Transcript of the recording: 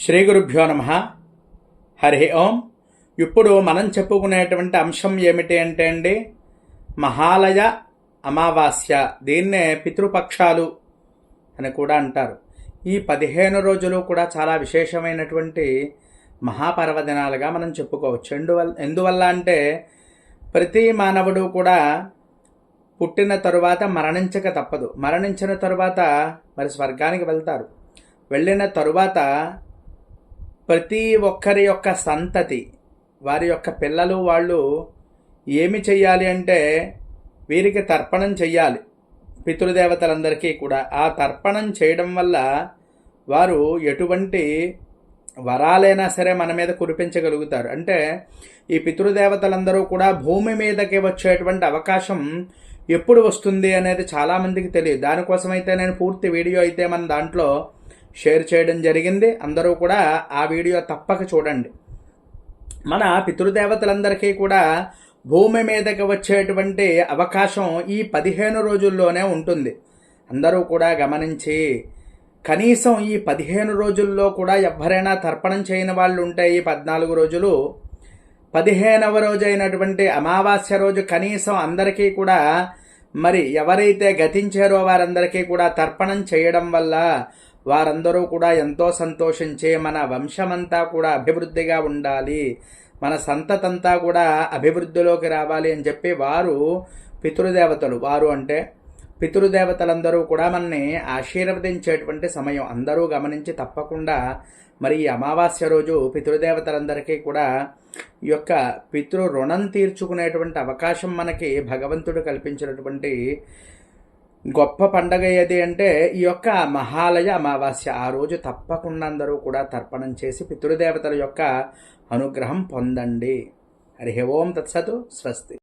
శ్రీ గురుభ్యో నమ. హరి ఓం. ఇప్పుడు మనం చెప్పుకునేటువంటి అంశం ఏమిటి అంటే అండి మహాలయ అమావాస్య. దీన్నే పితృపక్షాలు అని కూడా అంటారు. ఈ పదిహేను రోజులు కూడా చాలా విశేషమైనటువంటి మహాపర్వదినాలుగా మనం చెప్పుకోవచ్చు. ఎందువల్ల ఎందువల్ల అంటే ప్రతి మానవుడు కూడా పుట్టిన తరువాత మరణించక తప్పదు. మరణించిన తరువాత మరి స్వర్గానికి వెళ్తారు. వెళ్ళిన తరువాత ప్రతి ఒక్కరి యొక్క సంతతి వారి యొక్క పిల్లలు వాళ్ళు ఏమి చెయ్యాలి అంటే వీరికి తర్పణం చెయ్యాలి. పితృదేవతలందరికీ కూడా ఆ తర్పణం చేయడం వల్ల వారు ఎటువంటి వరాలైనా సరే మన మీద కురిపించగలుగుతారు. అంటే ఈ పితృదేవతలందరూ కూడా భూమి మీదకి వచ్చేటువంటి అవకాశం ఎప్పుడు వస్తుంది అనేది చాలామందికి తెలియదు. దానికోసమైతే నేను పూర్తి వీడియో అయితే మన దాంట్లో షేర్ చేయడం జరిగింది. అందరూ కూడా ఆ వీడియో తప్పక చూడండి. మన పితృదేవతలందరికీ కూడా భూమి మీదకి వచ్చేటువంటి అవకాశం ఈ పదిహేను రోజుల్లోనే ఉంటుంది. అందరూ కూడా గమనించి కనీసం ఈ పదిహేను రోజుల్లో కూడా ఎవరైనా తర్పణం చేయని వాళ్ళు ఉంటే ఈ పద్నాలుగు రోజులు పదిహేనవ రోజు అయినటువంటి అమావాస్య రోజు కనీసం అందరికీ కూడా మరి ఎవరైతే గతించారో వారందరికీ కూడా తర్పణం చేయడం వల్ల వారందరూ కూడా ఎంతో సంతోషించే మన వంశమంతా కూడా అభివృద్ధిగా ఉండాలి. మన సంతతంతా కూడా అభివృద్ధిలోకి రావాలి అని చెప్పి వారు పితృదేవతలు. వారు అంటే పితృదేవతలందరూ కూడా మనని ఆశీర్వదించేటువంటి సమయం. అందరూ గమనించి తప్పకుండా మరి ఈ అమావాస్య రోజు పితృదేవతలందరికీ కూడా ఈ యొక్క పితృ రుణం తీర్చుకునేటువంటి అవకాశం మనకి భగవంతుడు కల్పించినటువంటి గొప్ప పండగ ఏది అంటే ఈ యొక్క మహాలయ అమావాస్య. ఆ రోజు తప్పకుండా అందరూ కూడా తర్పణం చేసి పితృదేవతల యొక్క అనుగ్రహం పొందండి. హరి ఓం తత్సతు స్వస్తి.